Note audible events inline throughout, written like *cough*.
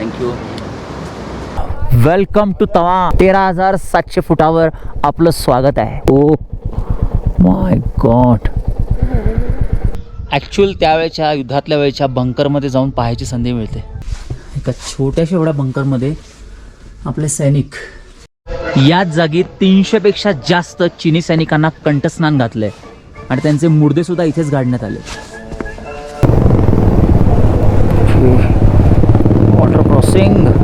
Thank you welcome to तवा तेरा हजार सातशे फुटावर आपलं स्वागत आहे. ओ माय गॉड ॲक्च्युअल त्यावेळेच्या युद्धातल्या वेळेच्या बंकरमध्ये जाऊन पाहायची संधी मिळते. एका छोट्याशा एवढ्या बंकरमध्ये आपले सैनिक. याच जागी तीनशेपेक्षा जास्त चिनी सैनिकांना कंठस्नान घातलंय. आणि त्यांचे मुर्दे सुद्धा इथेच गाडण्यात आले. वॉटर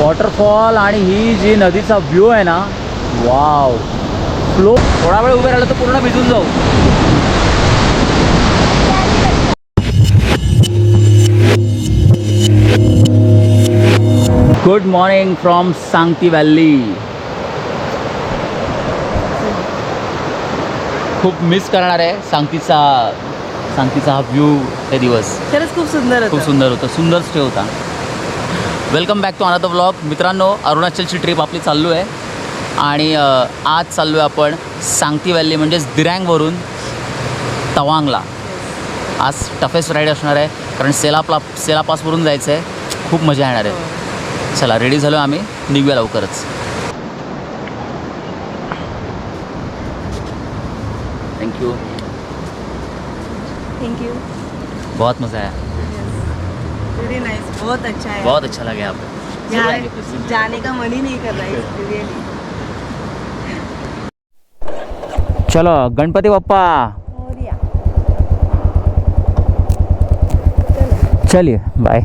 वॉटरफॉल आणि ही जी नदीचा व्ह्यू आहे ना वाव फ्लो थोडा वेळ उभे राहिलं तर पूर्ण भिजून जाऊ. Good morning from Sangti valley खूप मिस करणार आहे सांगतीचा सांगतीचा हा व्ह्यू ते दिवस. खरंच खूप सुंदर खूप सुंदर होतं. सुंदर स्टे होता. Welcome back to another blog मित्रांनो अरुणाचलची ट्रिप आपली चाललो आहे. आणि आज चाललो आहे आपण सांगती व्हॅली म्हणजेच दिरँगवरून तवांगला. आज टफेस्ट राईड असणार आहे. कारण सेलापला सेलापासवरून जायचं आहे खूप मजा येणार आहे. चला रेडी झालो आम्ही. निघूया लवकरच. थँक्यू थैंक यू बहुत मज़ा आया। वेरी नाइस बहुत अच्छा है। बहुत अच्छा लगा यहाँ पे यहाँ जाने का मन ही नहीं कर रहा है रियली चलो गणपती बाप्पा। चलिए bye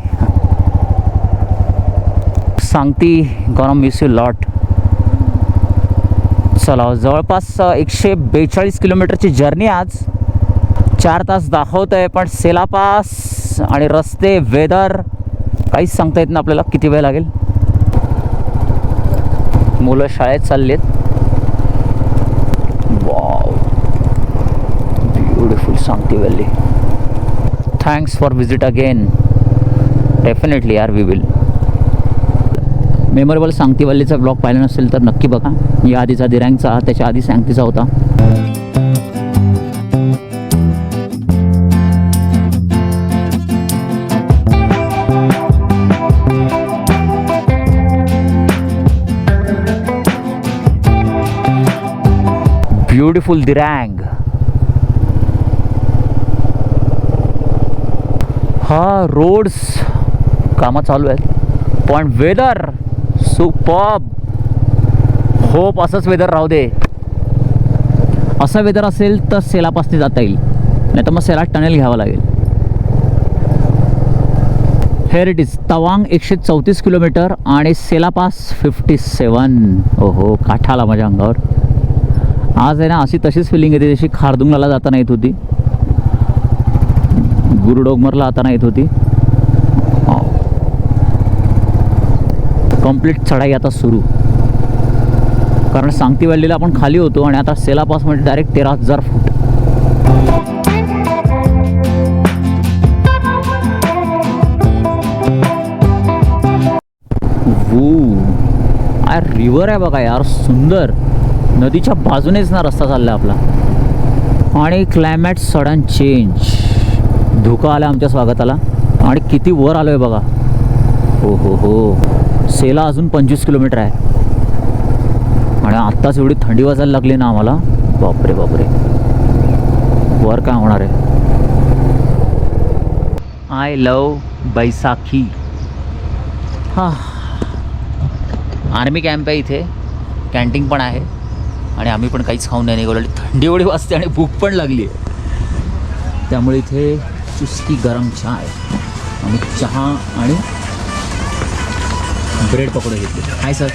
Sangti gonna miss you lot चला जवळपास एकशे बेचाळीस किलोमीटरची जर्नी आज. चार तास दाखवत आहे पण सेलापास आणि रस्ते वेदर काहीच सांगता येत ना आपल्याला. किती वेळ लागेल? मुलं शाळेत चाललेत. Wow beautiful Sangti valley thanks for visit again definitely are we will memorable Sangti व्हॅलीचा blog पाहिला नसेल तर नक्की बघा. या आधीचा दिरांगचा त्याच्या आधी सांगतीचा होता. ब्युटिफुल दिरँग हा रोड्स कामं चालू आहेत. पण वेदर सुपब होप असंच वेदर राहू दे. असं वेदर असेल तर सेलापासने जाता येईल. नाही तर मग सेला टनेल घ्यावं लागेल. हेर इट इज तवांग एकशे चौतीस किलोमीटर आणि सेलापास फिफ्टी सेवन ओहो काठाला माझ्या अंगावर. आज आहे ना अशी तशीच फिलिंग येते जशी खारदुंगला जाताना येत होती. गुरुडोगमरला जाताना येत होती. कंप्लीट चढाई आता सुरू. कारण सांगती वॅलीला आपण खाली होतो आणि आता सेलापास म्हणजे डायरेक्ट तेरा हजार फूट. वू. आय रिवर आहे बघा यार सुंदर. नदीच्या बाजूनेच ना रस्ता चालला आपला. आणि क्लायमॅट सडन चेंज धुका आला आमच्या स्वागताला. आणि किती वर आलो आहे बघा. हो हो हो सेला अजून पंचवीस किलोमीटर आहे. आणि आत्ताच एवढी थंडी वाजायला लागली ना आम्हाला. बापरे बापरे. वर काय होणार आहे? I love Baisakhi. हां. आर्मी कॅम्प आहे इथे. कॅन्टीन पण आहे. आणि आम्ही पण काहीच खाऊन नाही निघालो. थंडी एवढी वाजते आणि भूक पण लागली आहे. त्यामुळे इथे चुस्की गरम चहा आहे. आम्ही चहा आणि ब्रेड पकोडे घेतले. Hi sir.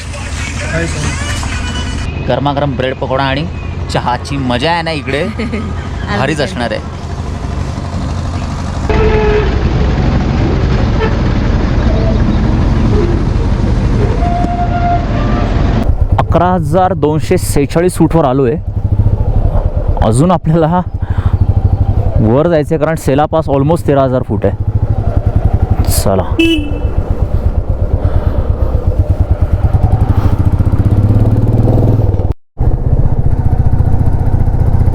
गरमागरम ब्रेड पकोडा आणि चहाची मजा आहे ना इकडे? *laughs* भारीच असणार आहे. अकरा हजार दोनशे सेहेचाळीस फूटवर आलो आहे अजून आपल्याला वर जायचं आहे कारण सेलापास ऑलमोस्ट तेरा हजार फूट आहे. चला.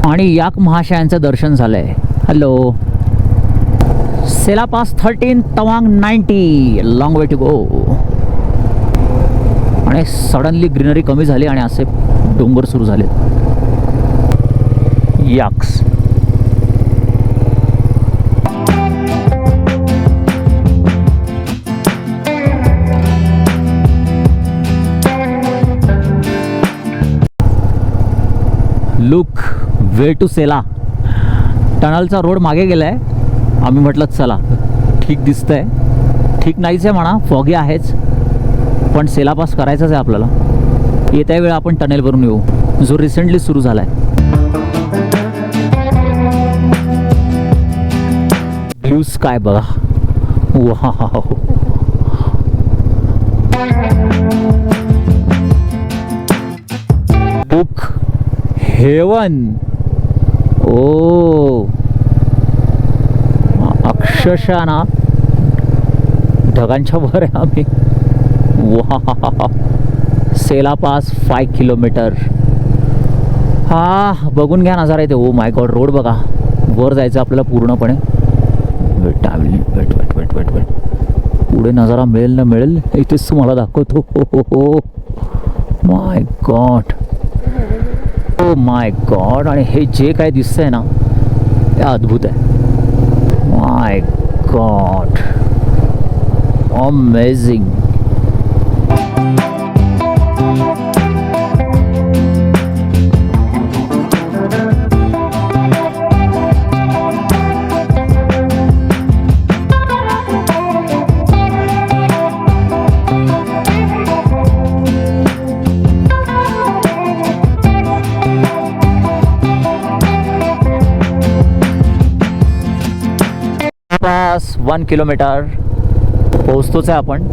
आणि याक महाशयांचं दर्शन झालं आहे hello Sela pass thirteen Tawang ninety long way to go आणि सडनली ग्रीनरी कमी झाली आणि असे डोंगर सुरू झाले yaks. Look way to Sela. टनलचा road मागे गेलाय. आम्ही म्हटलं चला ठीक दिसतंय. ठीक नाहीच आहे म्हणा फॉगी आहेच. पण सेलापास करायचाच आहे आपल्याला. येत्या वेळा आपण टनेल भरून येऊ. जो रिसेंटली सुरू झाला आहे ब्ल्यू स्काय बघा. वा बुक हेवन ओ. अक्षरशः ना ढगांच्या वर आहे आम्ही. वा सेला पास फाय किलोमीटर हा बघून घ्या नजारा इथे. ओ माय गॉड रोड बघा. वर जायचं आपल्याला पूर्णपणे. Wait wait wait wait wait wait पुढे नजारा मिळेल ना मिळेल इथेच तुम्हाला दाखवतो. हो हो हो माय गॉड ओ माय गॉड आणि हे जे काय दिसतंय ना ते अद्भुत आहे. My god amazing one kilometre पोहोचतोच आहे आपण.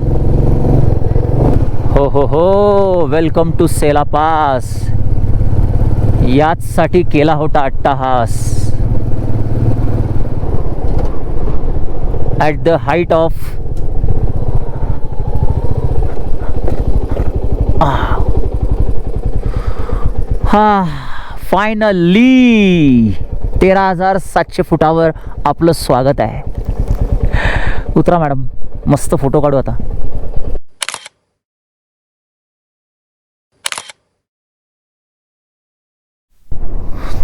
हो हो हो. वेलकम टू सेला पास याचसाठी केला होता अट्टाहास. ॲट द हाईट ऑफ हा फायनली तेरा हजार सातशे फुटावर आपलं स्वागत आहे. उतरा मॅडम. मस्त फोटो काढू आता.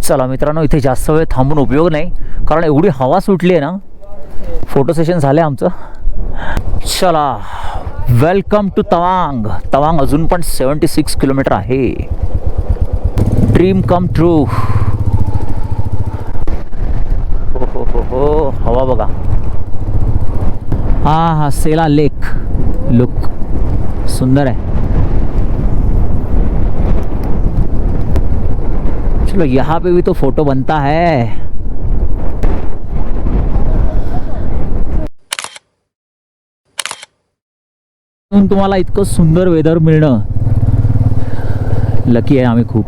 चला मित्रांनो इथे जास्त वेळ थांबून उपयोग नाही. कारण एवढी हवा सुटली आहे ना फोटो सेशन झालं आमचं. चला वेलकम टू तवांग. तवांग अजून पण सेवन्टी सिक्स किलोमीटर आहे. ड्रीम कम ट्रू हो हो हो हो हवा बघा. हा हा सेला लेक लुक सुंदर आहे. लो यहाँ पे भी तो फोटो बनता है। म्हणून तुम्हाला इतकं सुंदर वेदर मिळणं लकी आहे आम्ही खूप.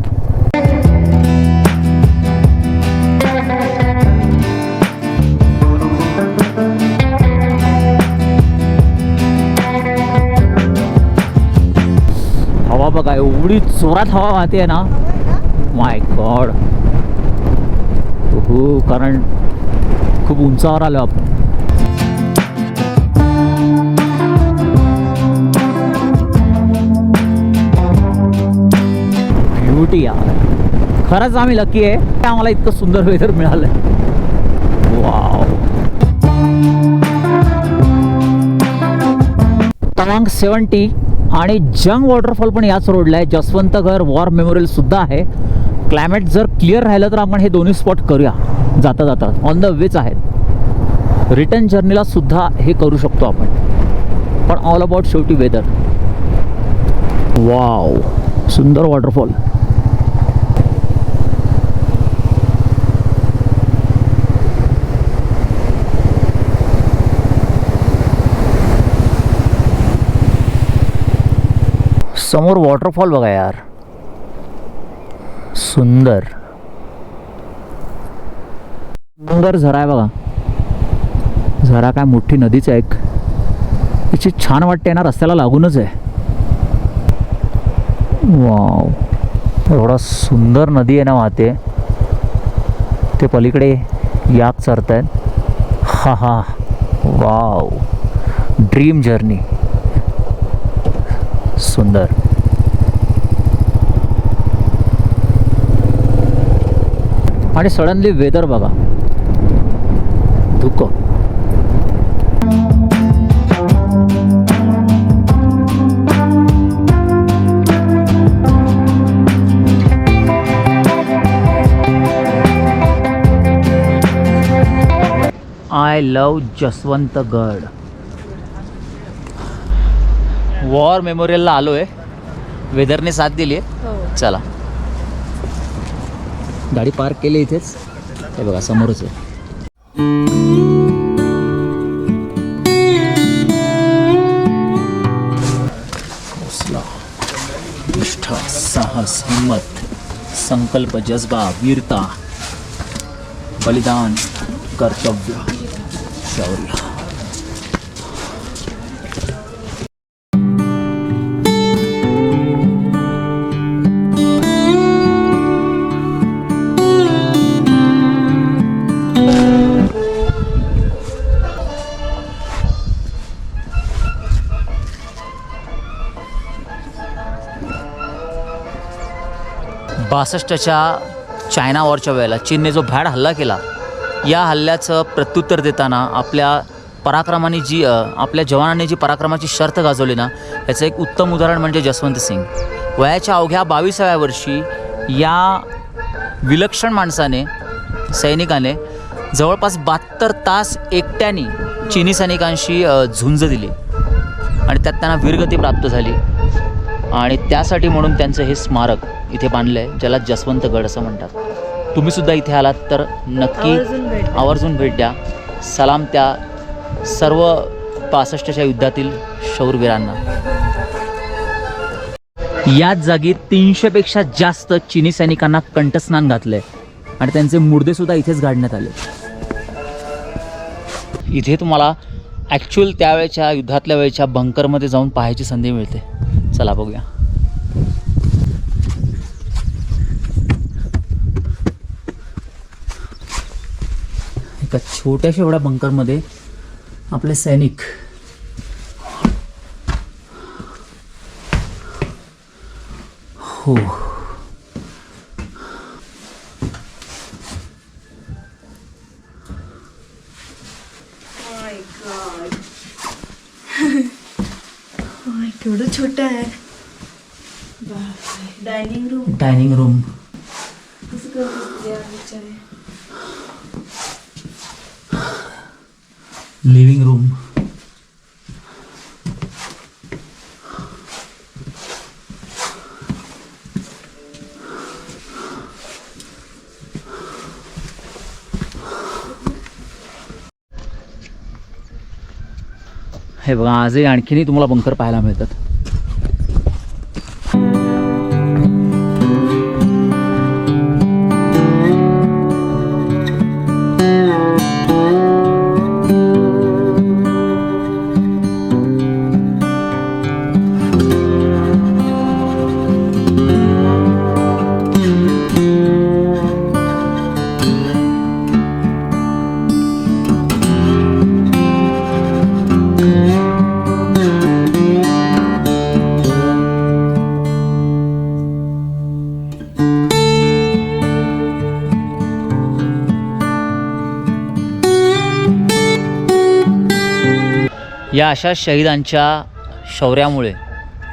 हवा बघा एवढी जोरात हवा वाहते ना. माय गॉड हो कारण खूप उंचावर आलो आपण. ब्युटी यार. खरंच आम्ही लकी आहे. आम्हाला इतकं सुंदर वेदर मिळालं वाव तवांग सेवन्टी आणि जंग वॉटरफॉल पण याच रोडला आहे. जसवंतघर वॉर मेमोरियल सुद्धा आहे. क्लायमेट जर क्लिअर राहिलं तर आपण हे दोन्ही स्पॉट करूया. जाता जाता. ऑन द वेच आहेत. रिटर्न जर्नीला सुद्धा हे करू शकतो आपण. पण ऑल अबाउट शेवटी वेदर वाव सुंदर वॉटरफॉल समोर वॉटरफॉल बघा यार. सुंदर. सुंदर झरा आहे बघा. झरा काय मोठी नदीच आहे एक. तिची छान वाटते ना रस्त्याला लागूनच आहे. वाव. एवढा सुंदर नदी आहे ना वाहते ते. पलीकडे याक चरत आहेत हा हा. वाव. ड्रीम जर्नी सुंदर. आणि सडनली वेदर बघा. धुकं. आय लव जसवंतगड वॉर मेमोरियलला आलो आहे वेदरने साथ दिली आहे हो. चला. गाडी पार्क केली इथेच. हे बघा समोरच आहे. निष्ठा साहस हिंमत संकल्प जज्बा वीरता बलिदान कर्तव्य शौर्य. बासष्टच्या चायना वॉरच्या वेळेला चीनने जो भॅड हल्ला केला या हल्ल्याचं प्रत्युत्तर देताना आपल्या पराक्रमाने जी आपल्या जवानांनी जी पराक्रमाची शर्त गाजवली ना याचं एक उत्तम उदाहरण म्हणजे जसवंत सिंग. वयाच्या अवघ्या बावीसाव्या वर्षी या विलक्षण माणसाने सैनिकाने जवळपास बहात्तर तास एकट्याने चिनी सैनिकांशी झुंज दिली. आणि त्यात त्यांना वीरगती प्राप्त झाली. आणि त्यासाठी म्हणून त्यांचं हे स्मारक इथे बांधलं आहे ज्याला जसवंतगड असं म्हणतात. तुम्ही सुद्धा इथे आलात तर नक्की आवर्जून भेट द्या. सलाम त्या सर्व पासष्टच्या युद्धातील शौरवीरांना. याच जागी तीनशेपेक्षा जास्त चिनी सैनिकांना कंठस्नान घातलंय आणि त्यांचे मुर्दे सुद्धा इथेच गाडण्यात आले. इथे तुम्हाला ॲक्च्युअल त्यावेळेच्या युद्धातल्या वेळेच्या बंकरमध्ये जाऊन पाहायची संधी मिळते. चला बघूया. एका छोट्याशा एवढ्या बंकरमध्ये आपले सैनिक. हो माय गॉड केवढं छोटं आहे डायनिंग रूम। Dining room. कसं करतो यार बिचारे लिव्हिंग रूम। हे बघा आजही आणखीनही तुम्हाला बंकर पाहायला मिळतात. अशा शहीदांच्या शौर्यामुळे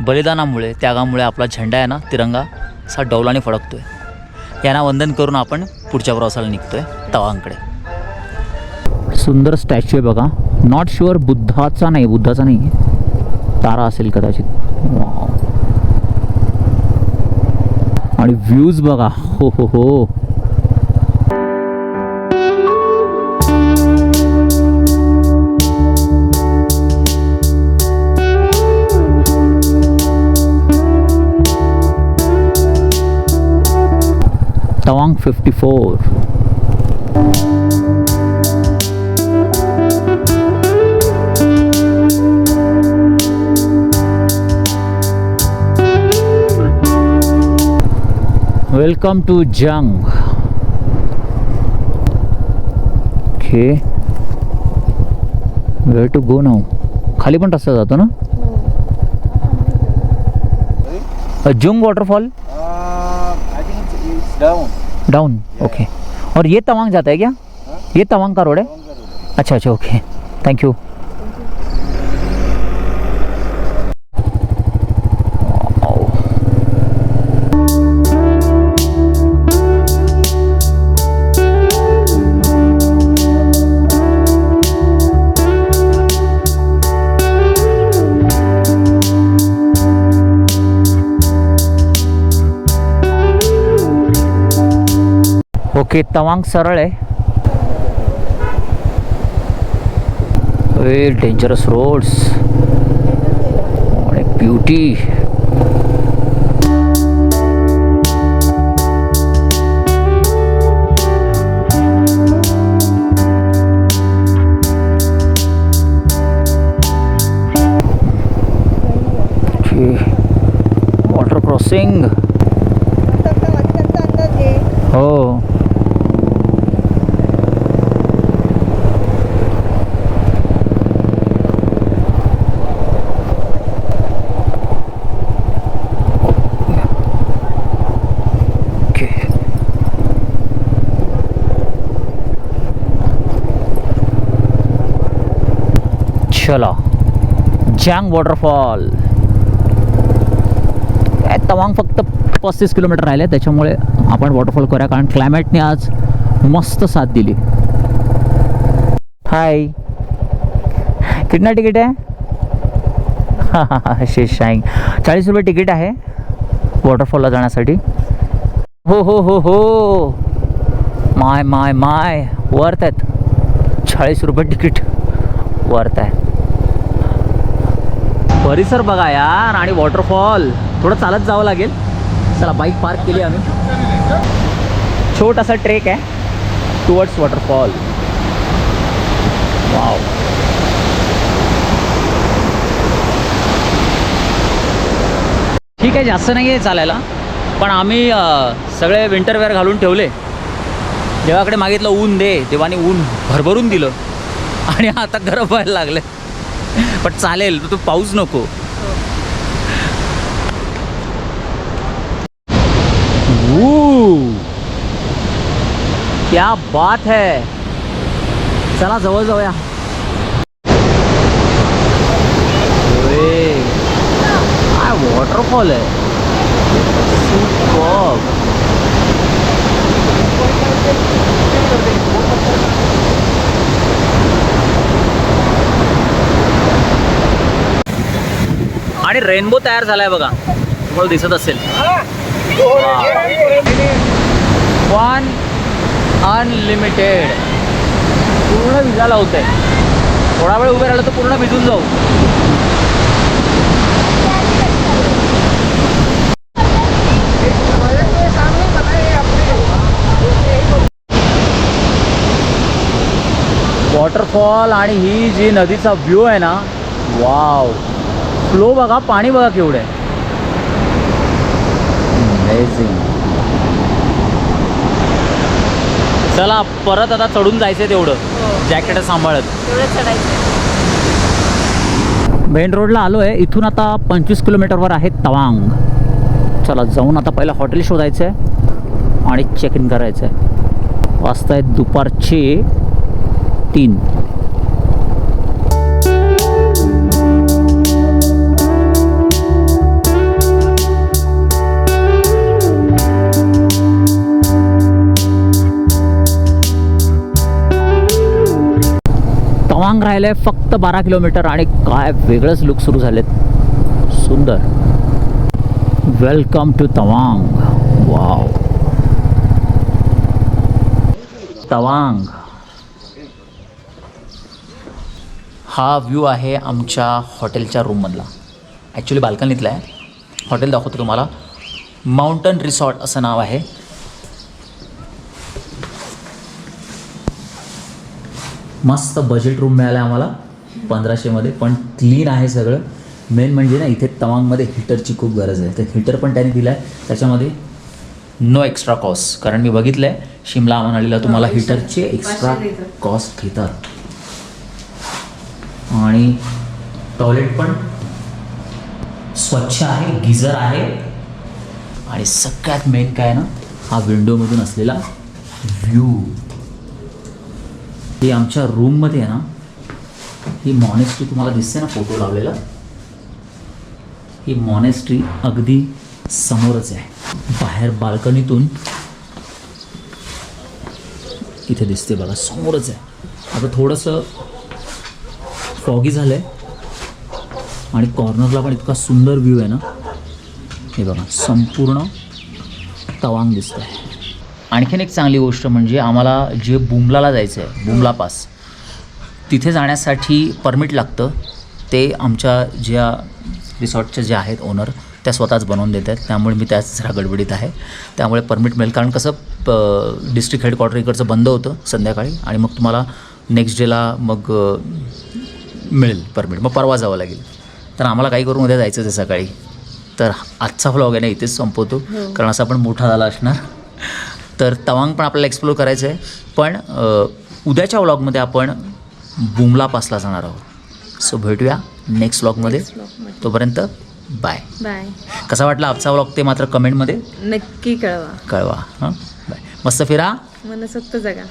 बलिदानामुळे त्यागामुळे आपला झेंडा आहे ना तिरंगा असा डौलाने फडकतो आहे यांना वंदन करून आपण पुढच्या प्रवासाला निघतो आहे तवांकडे सुंदर स्टॅच्यू आहे बघा. नॉट शुअर बुद्धाचा नाही बुद्धाचा नाही. तारा असेल कदाचित. आणि व्ह्यूज बघा. हो हो हो. Tawang fifty four welcome to Jang okay वेळ टू गो नाव खाली पण रस्ता जातो ना? Jung waterfall think it's down down okay और ये तवांग जाता है क्या? ये तवांग का रोड है? अच्छा अच्छा okay thank you okay Tawang सरळ आहे. Dangerous roads beauty water crossing हो ओके चला चांग वॉटरफॉल तवांग फक्त पस्तीस किलोमीटर राहिले त्याच्यामुळे आपण वॉटरफॉल करूया कारण क्लायमेटने आज मस्त साथ दिली. हाय कितना तिकीट आहे? हां हां हां शेशाईंग चाळीस रुपये तिकीट आहे वॉटरफॉलला जाण्यासाठी. हो हो हो हो. माय माय माय. वर्थ आहेत चाळीस रुपये तिकीट वर्थ आहे. परिसर बघा यार आणि वॉटरफॉल थोडं चालत जावं लागेल. चला बाईक पार्क केली आम्ही. छोटासा ट्रेक आहे. टुवर्ड्स वॉटरफॉल वाव ठीक आहे जास्त नाही आहे चालायला. पण आम्ही सगळे विंटरवेअर घालून ठेवले. देवाकडे मागितलं ऊन दे. देवाने ऊन भरभरून दिलं. आणि आता गरम व्हायला लागलं. पण चालेल तू पाऊस नको. क्या बात है। चला जवळ जाऊया. काय वॉटरफॉल आहे सुपर आणि रेनबो तयार झालाय बघा. तुम्हाला दिसत असेल. वन अनलिमिटेड पूर्ण भिजायला होतंय. थोडा वेळ उभे राहिलं तर पूर्ण भिजून जाऊ. वॉटरफॉल आणि ही जी नदीचा व्ह्यू आहे ना वाव फ्लो बघा पाणी बघा केवढं आहे. Amazing. चला परत आता चढून जायचंय तेवढं. जॅकेट सांभाळत. तेवढं चढायचं मेन रोडला आलो आहे इथून आता पंचवीस किलोमीटरवर आहे तवांग. चला जाऊन आता पहिला हॉटेल शोधायचं आहे आणि चेक इन करायचं आहे वाजता आहेत दुपारचे तीन. तवांग राहिलं आहे फक्त बारा किलोमीटर आणि काय वेगळंच लुक सुरू झालेत. सुंदर. Welcome to Tawang wow Tawang हा व्ह्यू आहे आमच्या हॉटेलच्या रूममधला ॲक्च्युली बाल्कनीतला आहे. हॉटेल दाखवतो तुम्हाला. माउंटन रिसॉर्ट असं नाव आहे. मस्त बजेट रूम मिळाला आम्हाला पंधराशेमध्ये पण क्लीन आहे सगळं. मेन म्हणजे ना इथे तवांगमध्ये हिटरची खूप गरज आहे. तर हिटर पण त्याने दिलं आहे त्याच्यामध्ये नो एक्स्ट्रा कॉस्ट कारण मी बघितलं आहे शिमला मनालीला तुम्हाला हिटरचे एक्स्ट्रा. कॉस्ट घेतात. आणि टॉयलेट पण स्वच्छ आहे गिझर आहे. आणि सगळ्यात मेन काय ना हा विंडोमधून असलेला व्ह्यू ही आमच्या रूममध्ये आहे ना ही मॉनेस्ट्री तुम्हाला दिसते ना फोटो लावलेला ही मॉनेस्ट्री अगदी समोरच आहे. बाहेर बाल्कनीतून इथे दिसते बघा समोरच आहे. आता थोडंसं फॉगी झालं आहे आणि कॉर्नरला पण इतका सुंदर व्ह्यू आहे ना. हे बघा संपूर्ण तवांग दिसतं आहे आणखीन एक चांगली गोष्ट म्हणजे आम्हाला जे बुमलाला जायचं आहे बुमला पास तिथे जाण्यासाठी परमिट लागतं. ते आमच्या ज्या रिसॉर्टचे जे आहेत ओनर त्या स्वतःच बनवून देत आहेत. त्यामुळे मी त्याच जरा गडबडीत आहे. त्यामुळे परमिट मिळेल. कारण कसं डिस्ट्रिक्ट हेडक्वार्टर इकडचं बंद होतं संध्याकाळी आणि मग तुम्हाला नेक्स्ट डेला मग मिळेल परमिट. मग परवा जावं लागेल. तर आम्हाला काही करून उद्या जायचंच आहे सकाळी. तर आजचा व्लॉग आहे ना इथेच संपवतो. कारण असा पण मोठा झाला असणार. तर तवांग पण आपल्याला एक्सप्लोर करायचं आहे पण उद्याच्या व्लॉगमध्ये आपण बुमला पासला जाणार आहोत. सो भेटूया नेक्स्ट व्लॉगमध्ये. तोपर्यंत बाय बाय कसा वाटला आजचा व्लॉग ते मात्र कमेंटमध्ये नक्की कळवा. कळवा हां? बाय मस्त फिरा. मनसोक्त जगा.